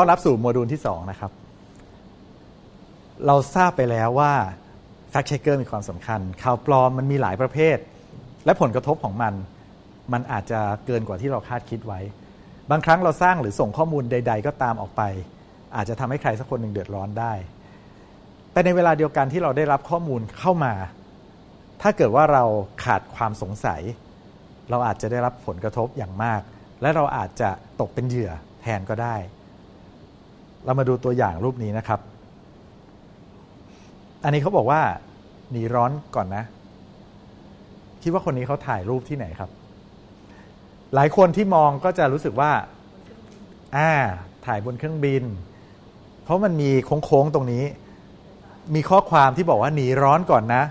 ต้อนรับสู่โมดูลที่ 2 นะครับ เราทราบไปแล้วว่า fact checker มีความสำคัญ ข่าวปลอมมันมีหลายประเภท และผลกระทบของมัน มันอาจจะเกินกว่าที่เราคาดคิดไว้ บางครั้งเราสร้างหรือส่งข้อมูลใด ๆ ก็ตามออกไป อาจจะทำให้ใครสักคนหนึ่งเดือดร้อนได้ แต่ในเวลาเดียวกันที่เราได้รับข้อมูลเข้ามา ถ้าเกิดว่าเราขาดความสงสัย เราอาจจะได้รับผลกระทบอย่างมาก และเราอาจจะตกเป็นเหยื่อแทนก็ได้ เรามาดูตัวอย่างรูปนี้นะครับ อันนี้เขาบอกว่าหนีร้อนก่อนนะ คิดว่าคนนี้เขาถ่ายรูปที่ไหนครับ หลายคนที่มองก็จะรู้สึกว่า อ่า ถ่ายบนเครื่องบิน เพราะมันมีโค้งๆตรงนี้ มีข้อความที่บอกว่าหนีร้อนก่อนนะ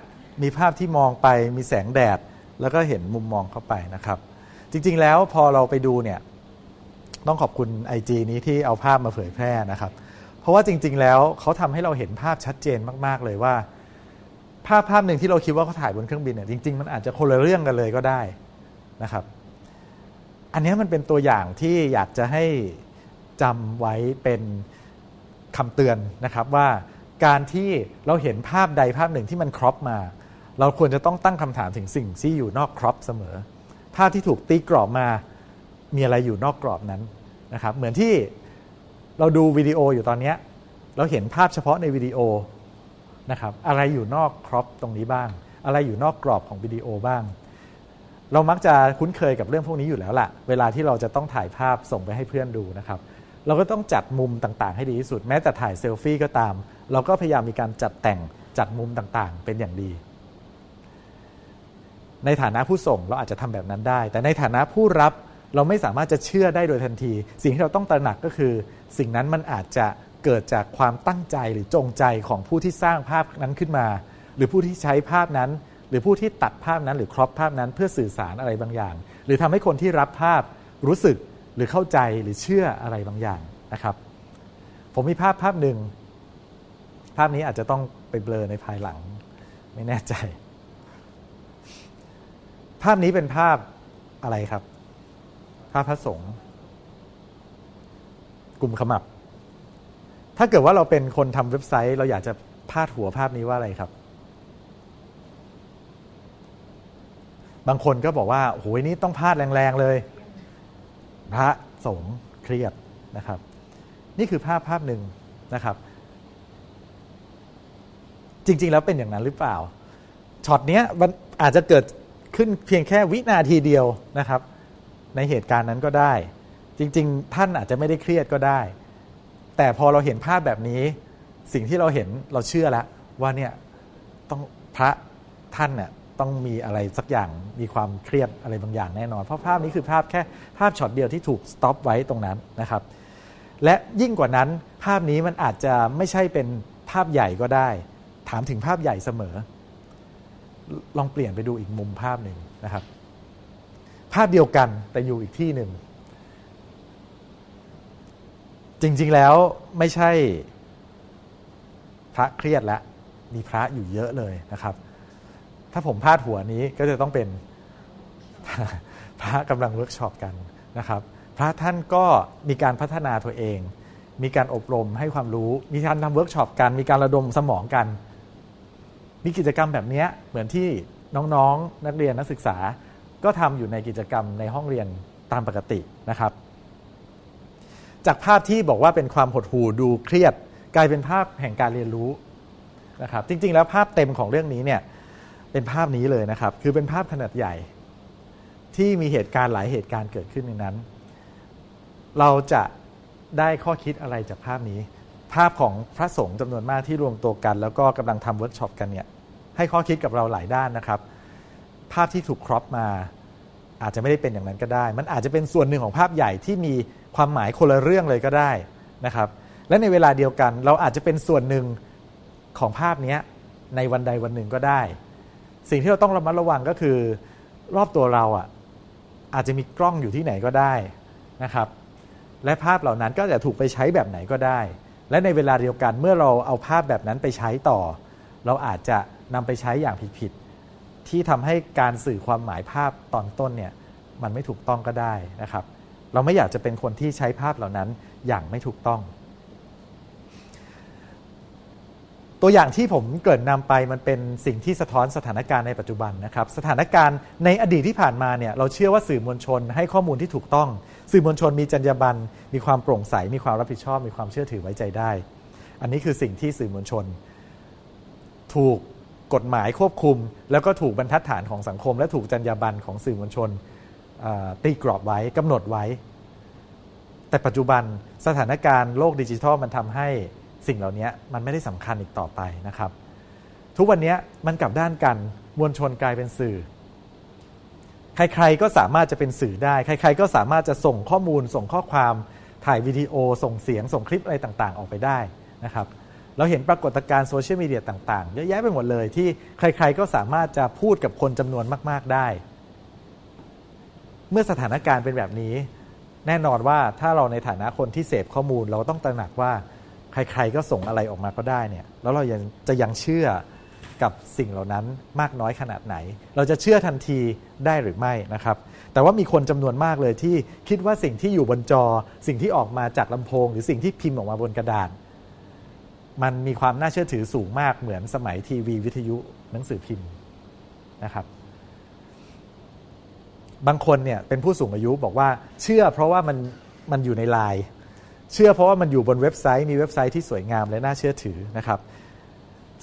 มีภาพที่มองไปมีแสงแดด แล้วก็เห็นมุมมองเข้าไปนะครับ จริงๆแล้วพอเราไปดูเนี่ย ต้องขอบคุณ IG นี้ที่เอาภาพมาเผยแพร่นะครับ เพราะว่าจริง ๆ แล้วเขาทำให้เราเห็นภาพชัดเจนมาก ๆ เลยว่า ภาพภาพหนึ่งที่เราคิดว่าเขาถ่ายบนเครื่องบินเนี่ยจริง ๆ มันอาจจะคนละเรื่องกันเลยก็ได้นะครับ อันนี้มันเป็นตัวอย่างที่อยากจะให้จำไว้เป็นคำเตือนนะครับว่าการที่เราเห็นภาพใดภาพหนึ่งที่มันครอปมา เราควรจะต้องตั้งคำถามถึงสิ่งที่อยู่นอกครอปเสมอ ภาพที่ถูกตีกรอบมา มีอะไรอยู่นอกกรอบนั้นนะครับเหมือนที่เราดูวิดีโออยู่ตอนนี้เราเห็นภาพเฉพาะในวิดีโอนะครับอะไรอยู่นอกครอปตรงนี้บ้าง อะไรอยู่นอกกรอบของวิดีโอบ้าง เรามักจะคุ้นเคยกับเรื่องพวกนี้อยู่แล้วล่ะ เวลาที่เราจะต้องถ่ายภาพส่งไปให้เพื่อนดูนะครับเราก็ต้องจัดมุมต่างๆ ให้ดีที่สุด แม้แต่ถ่ายเซลฟี่ก็ตาม เราก็พยายามมีการจัดแต่งจัดมุมต่างๆ เป็นอย่างดี ในฐานะผู้ส่งเราอาจจะทำแบบนั้นได้ แต่ในฐานะผู้รับ เราไม่สามารถจะเชื่อได้โดยทันที สิ่งที่เราต้องตระหนักก็คือ สิ่งนั้นมันอาจจะเกิดจากความตั้งใจหรือจงใจของผู้ที่สร้างภาพนั้นขึ้นมา หรือผู้ที่ใช้ภาพนั้น หรือผู้ที่ตัดภาพนั้นหรือครอปภาพนั้นเพื่อสื่อสารอะไรบางอย่าง หรือทำให้คนที่รับภาพรู้สึกหรือเข้าใจหรือเชื่ออะไรบางอย่างนะครับ ผมมีภาพภาพหนึ่ง ภาพนี้อาจจะต้องไปเบลอในภายหลัง ไม่แน่ใจ ภาพนี้เป็นภาพอะไรครับ ภาพพระสงฆ์กลุ่มขมับ ถ้าเกิดว่าเราเป็นคนทำเว็บไซต์ เราอยากจะพาดหัวภาพนี้ว่าอะไรครับ บางคนก็บอกว่าโอ้โหนี่ต้องพาดแรงๆเลย พระสงฆ์เครียดนะครับ นี่คือภาพภาพหนึ่งนะครับ จริง ๆ แล้วเป็นอย่างนั้นหรือเปล่าช็อตเนี้ยมันอาจจะเกิดขึ้นเพียงแค่วินาทีเดียวนะครับ ในเหตุการณ์นั้นก็ได้ จริง ๆ ท่านอาจจะไม่ได้เครียดก็ได้ แต่พอเราเห็นภาพแบบนี้ สิ่งที่เราเห็นเราเชื่อแล้วว่าเนี่ยต้องพระท่านเนี่ยต้องมีอะไรสักอย่างมีความเครียดอะไรบางอย่างแน่นอน เพราะภาพนี้คือภาพแค่ภาพช็อตเดียวที่ถูกสต็อปไว้ตรงนั้นนะครับ และยิ่งกว่านั้นภาพนี้มันอาจจะไม่ใช่เป็นภาพใหญ่ก็ได้ ถามถึงภาพใหญ่เสมอ ลองเปลี่ยนไปดูอีกมุมภาพหนึ่งนะครับาพเดียวกันแต่อยู่อีกที่หนึ่ง จริงๆแล้วไม่ใช่พระเครียดแล้วมีพระอยู่เยอะเลยนะครับ ถ้าผมพลาดหัวนี้ก็จะต้องเป็นพระกำลังเวิร์กช็อปกันนะครับ พระท่านก็มีการพัฒนาตัวเอง มีการอบรมให้ความรู้ มีการทำเวิร์กช็อปกัน มีการระดมสมองกัน มีกิจกรรมแบบนี้เหมือนที่น้องๆนักเรียนนักศึกษา ก็ทำอยู่ในกิจกรรมในห้องเรียนตามปกตินะครับ จากภาพที่บอกว่าเป็นความหดหู่ดูเครียด กลายเป็นภาพแห่งการเรียนรู้นะครับ จริง ๆ แล้วภาพเต็มของเรื่องนี้เนี่ยเป็นภาพนี้เลยนะครับ คือเป็นภาพขนาดใหญ่ ที่มีเหตุการณ์หลายเหตุการณ์เกิดขึ้นในนั้น เราจะได้ข้อคิดอะไรจากภาพนี้ ภาพของพระสงฆ์จำนวนมากที่รวมตัวกัน แล้วก็กำลังทำเวิร์กช็อปกันเนี่ยให้ข้อคิดกับเราหลายด้านนะครับ ภาพที่ถูกครอปมา อาจจะไม่ได้เป็นอย่างนั้นก็ได้ มันอาจจะเป็นส่วนหนึ่งของภาพใหญ่ที่มีความหมายคนละเรื่องเลยก็ได้นะครับ และในเวลาเดียวกันเราอาจจะเป็นส่วนหนึ่งของภาพนี้ในวันใดวันหนึ่งก็ได้ สิ่งที่เราต้องระมัดระวังก็คือ รอบตัวเราอะอาจจะมีกล้องอยู่ที่ไหนก็ได้นะครับ และภาพเหล่านั้นก็จะถูกไปใช้แบบไหนก็ได้ และในเวลาเดียวกันเมื่อเราเอาภาพแบบนั้นไปใช้ต่อ เราอาจจะนำไปใช้อย่างผิดๆ ที่ทำให้การสื่อความหมายภาพตอนต้นเนี่ยมันไม่ถูกต้องก็ได้นะครับ เราไม่อยากจะเป็นคนที่ใช้ภาพเหล่านั้นอย่างไม่ถูกต้อง ตัวอย่างที่ผมเกริ่นนำไปมันเป็นสิ่งที่สะท้อนสถานการณ์ในปัจจุบันนะครับ สถานการณ์ในอดีตที่ผ่านมาเนี่ยเราเชื่อว่าสื่อมวลชน ให้ข้อมูลที่ถูกต้อง สื่อมวลชนมีจรรยาบรรณมีความโปร่งใส มีความรับผิดชอบ มีความเชื่อถือไว้ใจได้ อันนี้คือสิ่งที่สื่อมวลชน ถูก กฎหมายควบคุม แล้วก็ถูกบรรทัดฐานของสังคม และถูกจรรยาบรรณของสื่อมวลชนตีกรอบไว้กำหนดไว้ แต่ปัจจุบันสถานการณ์โลกดิจิทัลมันทำให้สิ่งเหล่านี้มันไม่ได้สำคัญอีกต่อไปนะครับ ทุกวันนี้มันกลับด้านกันมวลชนกลายเป็นสื่อ ใครๆก็สามารถจะเป็นสื่อได้ ใคร ๆ ก็สามารถจะส่งข้อมูล ส่งข้อความถ่ายวิดีโอส่งเสียง ส่งคลิปอะไรต่างๆ ออกไปได้นะครับ เราเห็นปรากฏการณ์โซเชียลมีเดียต่างๆ เยอะแยะไปหมดเลยที่ใครๆก็สามารถจะพูดกับคนจำนวนมาก ๆได้ เมื่อสถานการณ์เป็นแบบนี้ แน่นอนว่าถ้าเราในฐานะคนที่เสพข้อมูล เราต้องตระหนักว่าใครๆก็ส่งอะไรออกมาก็ได้เนี่ยแล้วเรายังจะยังเชื่อกับสิ่งเหล่านั้นมากน้อยขนาดไหน เราจะเชื่อทันทีได้หรือไม่นะครับ แต่ว่ามีคนจำนวนมากเลยที่คิดว่าสิ่งที่อยู่บนจอ สิ่งที่ออกมาจากลำโพง หรือสิ่งที่พิมพ์ออกมาบนกระดาษ มันมีความน่าเชื่อถือสูงมากเหมือนสมัยทีวีวิทยุหนังสือพิมพ์นะครับ บางคนเนี่ยเป็นผู้สูงอายุบอกว่าเชื่อเพราะว่ามันมันอยู่ในไลน์เชื่อเพราะว่ามันอยู่บนเว็บไซต์มีเว็บไซต์ที่สวยงามและน่าเชื่อถือนะครับ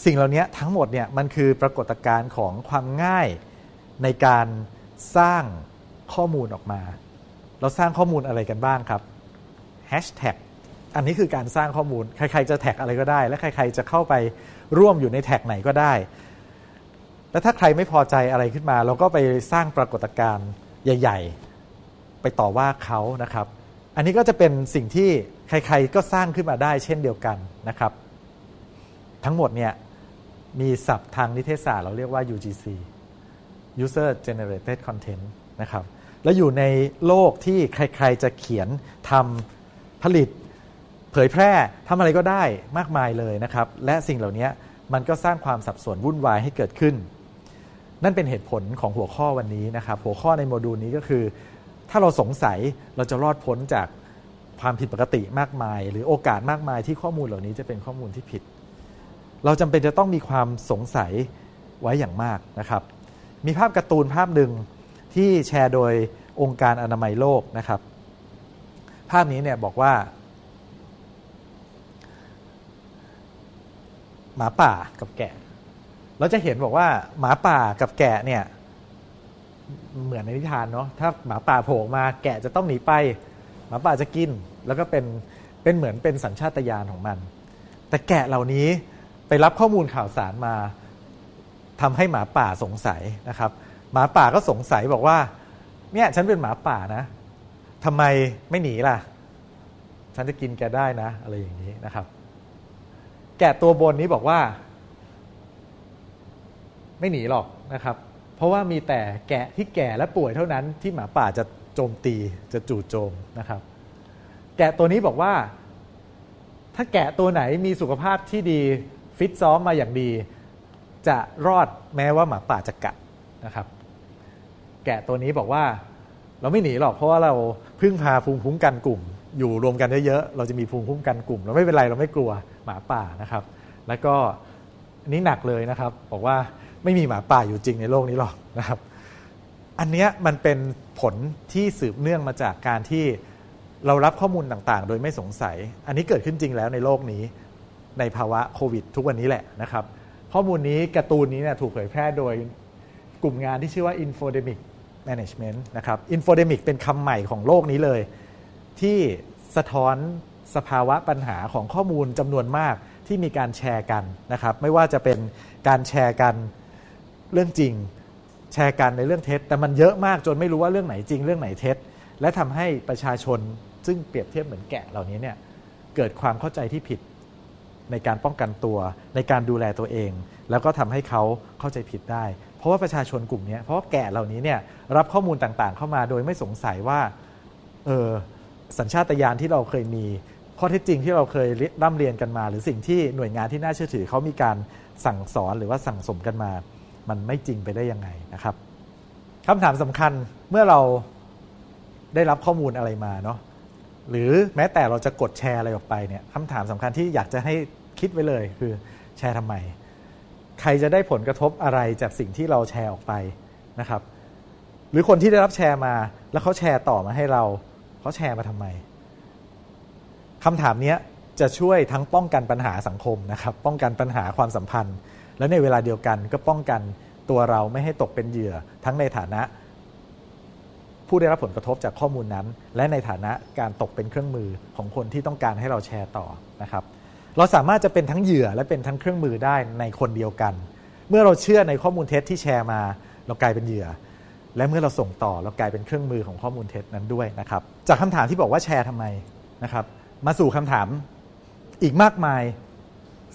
สิ่งเหล่านี้ทั้งหมดเนี่ยมันคือปรากฏการณ์ของความง่ายในการสร้างข้อมูลออกมา เราสร้างข้อมูลอะไรกันบ้างครับแฮชแท็ก อันนี้คือการสร้างข้อมูล ใครๆจะแท็กอะไรก็ได้ และใครๆจะเข้าไปร่วมอยู่ในแท็กไหนก็ได้ แล้วถ้าใครไม่พอใจอะไรขึ้นมา เราก็ไปสร้างปรากฏการณ์ใหญ่ ๆ ไปต่อว่าเขานะครับ อันนี้ก็จะเป็นสิ่งที่ใครๆก็สร้างขึ้นมาได้เช่นเดียวกันนะครับ ทั้งหมดเนี่ยมีศัพท์ทางนิเทศศาสตร์เราเรียกว่า UGC User Generated Content นะครับ แล้วอยู่ในโลกที่ใครๆจะเขียนทำผลิต เผยแพร่ทำอะไรก็ได้มากมายเลยนะครับ และสิ่งเหล่านี้มันก็สร้างความสับสนวุ่นวายให้เกิดขึ้น นั่นเป็นเหตุผลของหัวข้อวันนี้นะครับ หัวข้อในโมดูลนี้ก็คือ ถ้าเราสงสัยเราจะรอดพ้นจากความผิดปกติมากมาย หรือโอกาสมากมายที่ข้อมูลเหล่านี้จะเป็นข้อมูลที่ผิด เราจำเป็นจะต้องมีความสงสัยไว้อย่างมากนะครับ มีภาพการ์ตูนภาพหนึ่งที่แชร์โดยองค์การอนามัยโลกนะครับ ภาพนี้เนี่ยบอกว่า หมาป่ากับแกะ เราจะเห็นบอกว่าหมาป่ากับแกะเนี่ยเหมือนในนิทานเนาะถ้าหมาป่าโผล่มาแกะจะต้องหนีไป หมาป่าจะกิน แล้วก็เป็นเป็นเหมือนเป็นสัญชาตญาณของมัน แต่แกะเหล่านี้ไปรับข้อมูลข่าวสารมาทำให้หมาป่าสงสัยนะครับ หมาป่าก็สงสัยบอกว่าเนี่ยฉันเป็นหมาป่านะทำไมไม่หนีล่ะ ฉันจะกินแกได้นะ อะไรอย่างนี้นะครับ แกะตัวบนนี้บอกว่า ไม่หนีหรอกนะครับ เพราะว่ามีแต่แกะที่แก่และป่วยเท่านั้นที่หมาป่าจะโจมตีจะจู่โจมนะครับ แกะตัวนี้บอกว่า ถ้าแกะตัวไหนมีสุขภาพที่ดีฟิตซ้อมมาอย่างดี จะรอดแม้ว่าหมาป่าจะกัดนะครับ แกะตัวนี้บอกว่าเราไม่หนีหรอกเพราะว่าเราพึ่งพาภูมิคุ้มกันกลุ่ม อยู่รวมกันเยอะๆเราจะมีภูมิคุ้มกันกลุ่ม เราไม่เป็นไรเราไม่กลัว หมาป่านะครับ แล้วก็อันนี้หนักเลยนะครับ บอกว่าไม่มีหมาป่าอยู่จริงในโลกนี้หรอกนะครับ อันเนี้ยมันเป็นผลที่สืบเนื่องมาจากการที่เรารับข้อมูลต่างๆ โดยไม่สงสัย อันนี้เกิดขึ้นจริงแล้วในโลกนี้ ในภาวะโควิด ทุกวันนี้แหละนะครับ ข้อมูลนี้การ์ตูนนี้เนี่ยถูกเผยแพร่โดยกลุ่มงานที่ชื่อว่า Infodemic Management นะครับ Infodemic เป็นคำใหม่ของโลกนี้เลย ที่สะท้อน สภาวะปัญหาของข้อมูลจำนวนมากที่มีการแชร์กันนะครับไม่ว่าจะเป็นการแชร์กันเรื่องจริง แชร์กันในเรื่องเท็จ แต่มันเยอะมากจนไม่รู้ว่าเรื่องไหนจริงเรื่องไหนเท็จ และทำให้ประชาชนซึ่งเปรียบเทียบเหมือนแกะเหล่านี้เนี่ยเกิดความเข้าใจที่ผิดในการป้องกันตัว ในการดูแลตัวเอง แล้วก็ทำให้เขาเข้าใจผิดได้ เพราะว่าประชาชนกลุ่มนี้เพราะว่าแก่เหล่านี้เนี่ยรับข้อมูลต่างๆ เข้ามาโดยไม่สงสัยว่าเออสัญชาตญาณที่เราเคยมี ข้อเท็จจริงที่เราเคยร่ำเรียนกันมา หรือสิ่งที่หน่วยงานที่น่าเชื่อถือเขามีการสั่งสอนหรือว่าสั่งสมกันมา มันไม่จริงไปได้ยังไงนะครับคำถามสำคัญเมื่อเราได้รับข้อมูลอะไรมาเนาะหรือแม้แต่เราจะกดแชร์อะไรออกไปเนี่ยคำถามสำคัญที่อยากจะให้คิดไว้เลยคือแชร์ทำไม ใครจะได้ผลกระทบอะไรจากสิ่งที่เราแชร์ออกไปนะครับ หรือคนที่ได้รับแชร์มา แล้วเขาแชร์ต่อมาให้เราเขาแชร์มาทำไม คำถามนี้จะช่วยทั้งป้องกันปัญหาสังคมนะครับป้องกันปัญหาความสัมพันธ์ และในเวลาเดียวกันก็ป้องกันตัวเราไม่ให้ตกเป็นเหยื่อ ทั้งในฐานะ ผู้ได้รับผลกระทบจากข้อมูลนั้น และในฐานะการตกเป็นเครื่องมือของคนที่ต้องการให้เราแชร์ต่อนะครับ เราสามารถจะเป็นทั้งเหยื่อและเป็นทั้งเครื่องมือได้ในคนเดียวกัน เมื่อเราเชื่อในข้อมูลเท็จที่แชร์มา เรากลายเป็นเหยื่อ และเมื่อเราส่งต่อเรากลายเป็นเครื่องมือของข้อมูลเท็จนั้นด้วยนะครับ จากคำถามที่บอกว่าแชร์ทำไมนะครับ มาสู่คำถามอีกมากมาย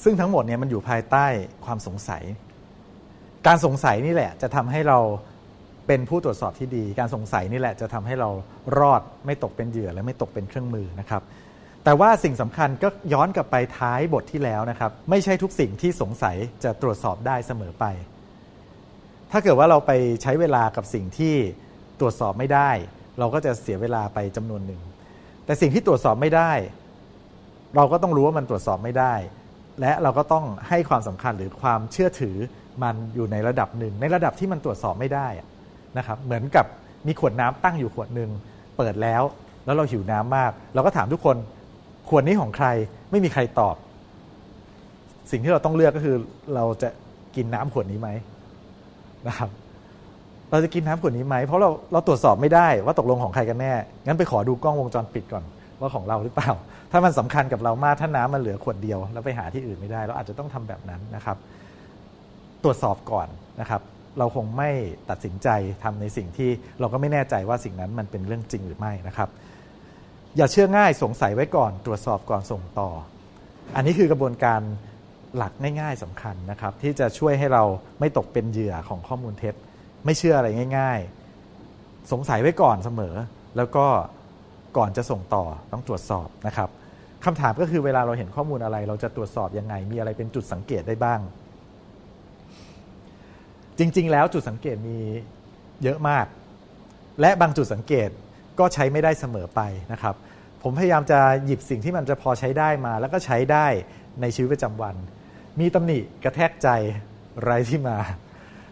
ซึ่งทั้งหมดเนี่ยมันอยู่ภายใต้ความสงสัย การสงสัยนี่แหละ จะทำให้เราเป็นผู้ตรวจสอบที่ดี การสงสัยนี่แหละจะทำให้เรารอดไม่ตกเป็นเหยื่อและไม่ตกเป็นเครื่องมือนะครับ แต่ว่าสิ่งสำคัญก็ย้อนกลับไปท้ายบทที่แล้วนะครับ ไม่ใช่ทุกสิ่งที่สงสัยจะตรวจสอบได้เสมอไป ถ้าเกิดว่าเราไปใช้เวลากับสิ่งที่ตรวจสอบไม่ได้ เราก็จะเสียเวลาไปจำนวนหนึ่ง แต่สิ่งที่ตรวจสอบไม่ได้ เราก็ต้องรู้ว่ามันตรวจสอบไม่ได้ และเราก็ต้องให้ความสำคัญหรือความเชื่อถือมันอยู่ในระดับหนึ่ง ในระดับที่มันตรวจสอบไม่ได้นะครับเหมือนกับมีขวดน้ำตั้งอยู่ขวดหนึ่งเปิดแล้ว แล้วเราหิวน้ำมาก เราก็ถามทุกคนขวดนี้ของใครไม่มีใครตอบ สิ่งที่เราต้องเลือกก็คือเราจะกินน้ำขวดนี้ไหมนะครับ เราจะกินน้ำขวดนี้ไหมเพราะเราเราตรวจสอบไม่ได้ว่าตกลงของใครกันแน่ งั้นไปขอดูกล้องวงจรปิดก่อนว่าของเราหรือเปล่า ถ้ามันสำคัญกับเรามากถ้าน้ำมันเหลือขวดเดียว แล้วไปหาที่อื่นไม่ได้เราอาจจะต้องทำแบบนั้นนะครับ ตรวจสอบก่อนนะครับ เราคงไม่ตัดสินใจทำในสิ่งที่เราก็ไม่แน่ใจว่าสิ่งนั้นมันเป็นเรื่องจริงหรือไม่นะครับ อย่าเชื่อง่ายสงสัยไว้ก่อน ตรวจสอบก่อนส่งต่อ อันนี้คือกระบวนการหลักง่ายๆสำคัญนะครับ ที่จะช่วยให้เราไม่ตกเป็นเหยื่อของข้อมูลเท็จ ไม่เชื่ออะไรง่าย ๆ สงสัยไว้ก่อนเสมอ แล้วก็ก่อนจะส่งต่อต้องตรวจสอบนะครับคำถามก็คือเวลาเราเห็นข้อมูลอะไร เราจะตรวจสอบยังไง มีอะไรเป็นจุดสังเกตได้บ้าง จริง ๆ แล้วจุดสังเกตมีเยอะมาก และบางจุดสังเกตก็ใช้ไม่ได้เสมอไปนะครับ ผมพยายามจะหยิบสิ่งที่มันจะพอใช้ได้มา แล้วก็ใช้ได้ในชีวิตประจำวัน มีตำหนิกระแทกใจไรที่มา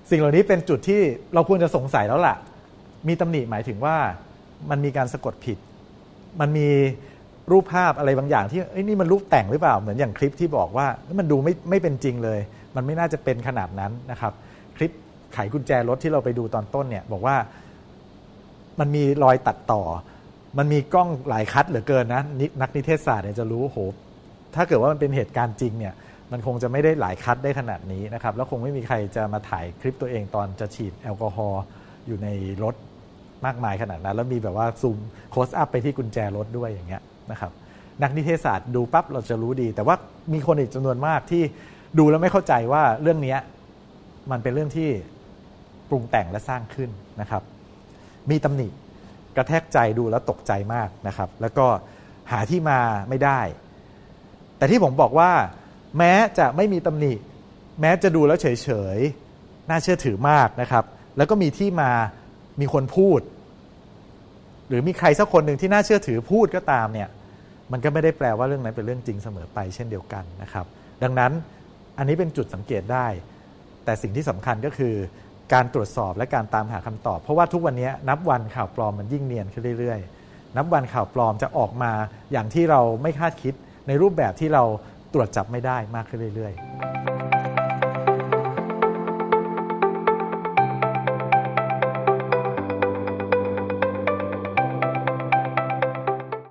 สิ่งเหล่านี้เป็นจุดที่เราควรจะสงสัยแล้วล่ะ มีตำหนิหมายถึงว่ามันมีการสะกดผิด มันมีรูปภาพอะไรบางอย่างที่เอ้ยนี่มันรูปแต่งหรือเปล่า เหมือนอย่างคลิปที่บอกว่ามันดูไม่ไม่เป็นจริงเลย มันไม่น่าจะเป็นขนาดนั้นนะครับ คลิปไขกุญแจรถที่เราไปดูตอนต้นเนี่ยบอกว่ามันมีรอยตัดต่อ มันมีกล้องหลายคัดเหลือเกินนะนินักนิเทศศาสตร์เนี่ยจะรู้โหถ้าเกิดว่ามันเป็นเหตุการณ์จริงเนี่ย มันคงจะไม่ได้หลายคัดได้ขนาดนี้นะครับ แล้วคงไม่มีใครจะมาถ่ายคลิปตัวเองตอนจะฉีดแอลกอฮอล์อยู่ในรถมากมายขนาดนั้น แล้วมีแบบว่าซูมโคสอัพไปที่กุญแจรถด้วยอย่างเงี้ยนะครับนักนิเทศศาสตร์ดูปั๊บเราจะรู้ดี แต่ว่ามีคนอีกจำนวนมากที่ดูแล้วไม่เข้าใจว่าเรื่องนี้มันเป็นเรื่องที่ปรุงแต่งและสร้างขึ้นนะครับ มีตำหนิกระแทกใจดูแล้วตกใจมากนะครับ แล้วก็หาที่มาไม่ได้ แต่ที่ผมบอกว่า แม้จะไม่มีตำหนิ แม้จะดูแล้วเฉยๆ น่าเชื่อถือมากนะครับ แล้วก็มีที่มามีคนพูด หรือมีใครสักคนหนึ่งที่น่าเชื่อถือพูดก็ตามเนี่ยมันก็ไม่ได้แปลว่าเรื่องนั้นเป็นเรื่องจริงเสมอไปเช่นเดียวกันนะครับ ดังนั้นอันนี้เป็นจุดสังเกตได้ แต่สิ่งที่สำคัญก็คือการตรวจสอบและการตามหาคำตอบ เพราะว่าทุกวันนี้นับวันข่าวปลอมมันยิ่งเนียนขึ้นเรื่อยๆ นับวันข่าวปลอมจะออกมาอย่างที่เราไม่คาดคิดในรูปแบบที่เรา ตรวจจับไม่ได้มากขึ้นเรื่อยๆ